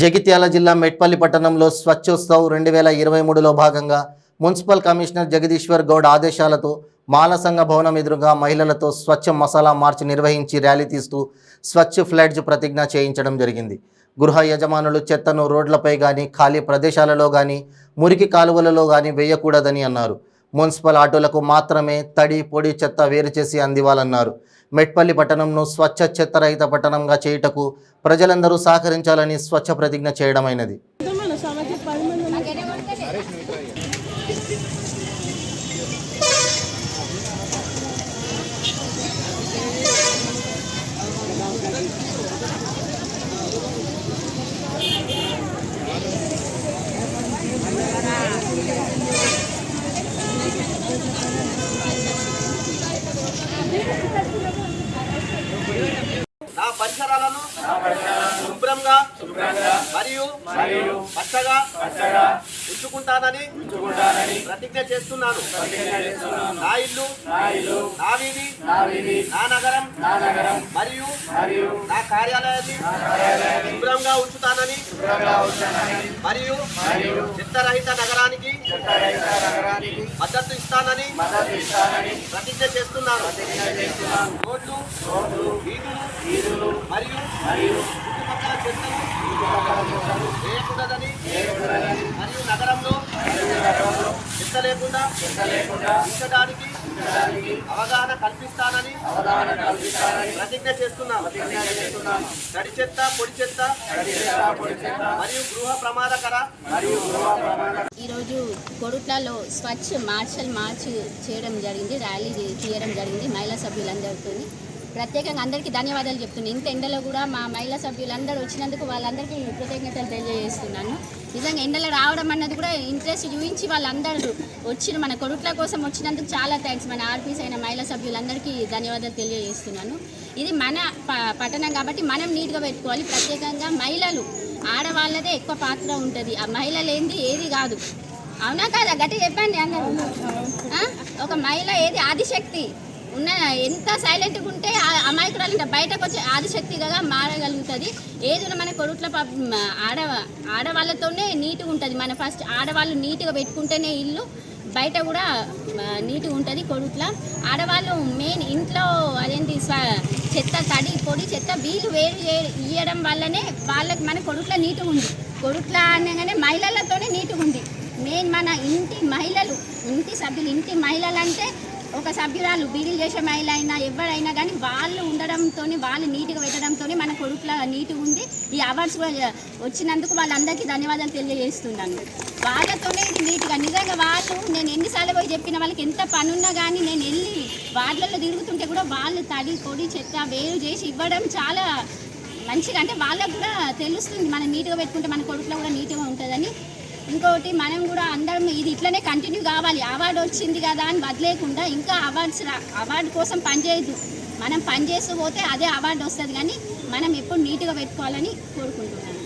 జగిత్యాల జిల్లా మెట్పల్లి పట్టణంలో స్వచ్ఛోత్సవ్ రెండు వేల ఇరవై మూడులో భాగంగా మున్సిపల్ కమిషనర్ జగదీశ్వర్ గౌడ్ ఆదేశాలతో మాల సంఘ భవనం ఎదురుగా మహిళలతో స్వచ్ఛ మసాలా మార్చ్ నిర్వహించి ర్యాలీ తీస్తూ స్వచ్ఛ ఫ్లడ్జ్ ప్రతిజ్ఞ చేయించడం జరిగింది. గృహ యజమానులు చెత్తను రోడ్లపై కానీ ఖాళీ ప్రదేశాలలో కానీ మురికి కాలువలలో కానీ వేయకూడదని అన్నారు. మున్సిపల్ ఆటోలకు మాత్రమే తడి పొడి చెత్త వేరు చేసి అందివ్వాలన్నారు. మెట్పల్లి పట్టణంను స్వచ్ఛ చెత్తరహిత పట్టణంగా చేయుటకు ప్రజలందరూ సహకరించాలని స్వచ్ఛ ప్రతిజ్ఞ చేయడమైనది. మరియు పచ్చగా ఉంచుకుంటానని ప్రతిజ్ఞ చేస్తున్నాను. నా ఇల్లు నా వీధి నా నగరం మరియు నా కార్యాలయాన్ని శుభ్రంగా ఉంచుతానని మరియు చిత్తరహిత నగరానికి మద్దతు ఇస్తానని ప్రతిజ్ఞ చేస్తున్నాను. రోడ్లు వీధులు మరియు వేయకూడదని మరియు నగరంలో చెత్త లేకుండా ఉంచడానికి అవగాహన కల్పిస్తానని ప్రతిజ్ఞ చేస్తున్నాను తడి చెత్త పొడి చెత్త మరియు గృహ ప్రమాదకర ఈరోజు కొడుట్లలో స్వచ్ఛ మార్షల్ మార్చ్ చేయడం జరిగింది ర్యాలీ తీయడం జరిగింది మహిళా సభ్యులందరితో ప్రత్యేకంగా అందరికీ ధన్యవాదాలు చెప్తున్నాను ఇంత ఎండలో కూడా మా మహిళా సభ్యులందరూ వచ్చినందుకు వాళ్ళందరికీ కృతజ్ఞతలు తెలియజేస్తున్నాను. నిజంగా ఎండలో రావడం అన్నది కూడా ఇంట్రెస్ట్ చూపించి వాళ్ళందరూ వచ్చిన మన కొడుట్ల కోసం వచ్చినందుకు చాలా థ్యాంక్స్ మన ఆర్పీస్ అయిన మహిళా సభ్యులందరికీ ధన్యవాదాలు తెలియజేస్తున్నాను. ఇది మన ప- పట్టణం కాబట్టి మనం నీట్గా పెట్టుకోవాలి. ప్రత్యేకంగా మహిళలు ఆడవాళ్ళదే ఎక్కువ పాత్ర ఉంటుంది. ఆ మహిళలు ఏది కాదు. అవునా కాదా? గట్టి చెప్పండి అందరూ. ఒక మహిళ ఏది? ఆదిశక్తి. ఉన్న ఎంత సైలెంట్గా ఉంటే అమాయకురాలు ఇంకా బయటకు వచ్చి ఆదిశక్తిగా మారగలుగుతుంది. ఏదైనా మన కొడుట్ల ఆడ ఆడవాళ్ళతోనే నీట్గా ఉంటుంది. మన ఫస్ట్ ఆడవాళ్ళు నీట్గా పెట్టుకుంటేనే ఇల్లు బయట కూడా నీట్గా ఉంటుంది కొడుట్ల ఆడవాళ్ళు మెయిన్ ఇంట్లో అదేంటి చెత్త తడి పొడి చెత్త వీళ్ళు వేరు చే- ఇయ్యడం వల్లనే వాళ్ళకి మన కొడుట్ల నీట్గా ఉంది. కొడుట్ల అనగానే మహిళలతోనే నీట్గా ఉంది. మెయిన్ మన ఇంటి మహిళలు ఇంటి సభ్యులు ఇంటి మహిళలు అంటే ఒక సభ్యురాలు బీడీలు చేసే మహిళ అయినా ఎవరైనా కానీ వాళ్ళు ఉండడంతో వాళ్ళు నీట్గా పెట్టడంతో మన కొడుకుల నీట్గా ఉండి ఈ అవార్డ్స్ కూడా వచ్చినందుకు వాళ్ళందరికీ ధన్యవాదాలు తెలియజేస్తున్నాను. వాళ్ళతోనే ఇది నీట్గా నిజంగా వాళ్ళు నేను ఎన్నిసార్లు పోయి చెప్పిన వాళ్ళకి ఎంత పనున్నా కానీ నేను వెళ్ళి వాళ్ళల్లో తిరుగుతుంటే కూడా వాళ్ళు తడి పొడి చెత్త వేరు చేసి ఇవ్వడం చాలా మంచిగా అంటే వాళ్ళకు కూడా తెలుస్తుంది మనం నీట్గా పెట్టుకుంటే మన కొడుకులో కూడా నీట్గా ఉంటుందని. ఇంకొకటి మనం కూడా అందరం ఇది ఇట్లనే కంటిన్యూ కావాలి. అవార్డు వచ్చింది కదా అని వదిలేకుండా ఇంకా అవార్డ్స్ రా అవార్డు కోసం పనిచేయద్దు మనం పని చేస్తూ పోతే అదే అవార్డు వస్తుంది కానీ మనం ఎప్పుడు నీట్గా పెట్టుకోవాలని కోరుకుంటున్నాను.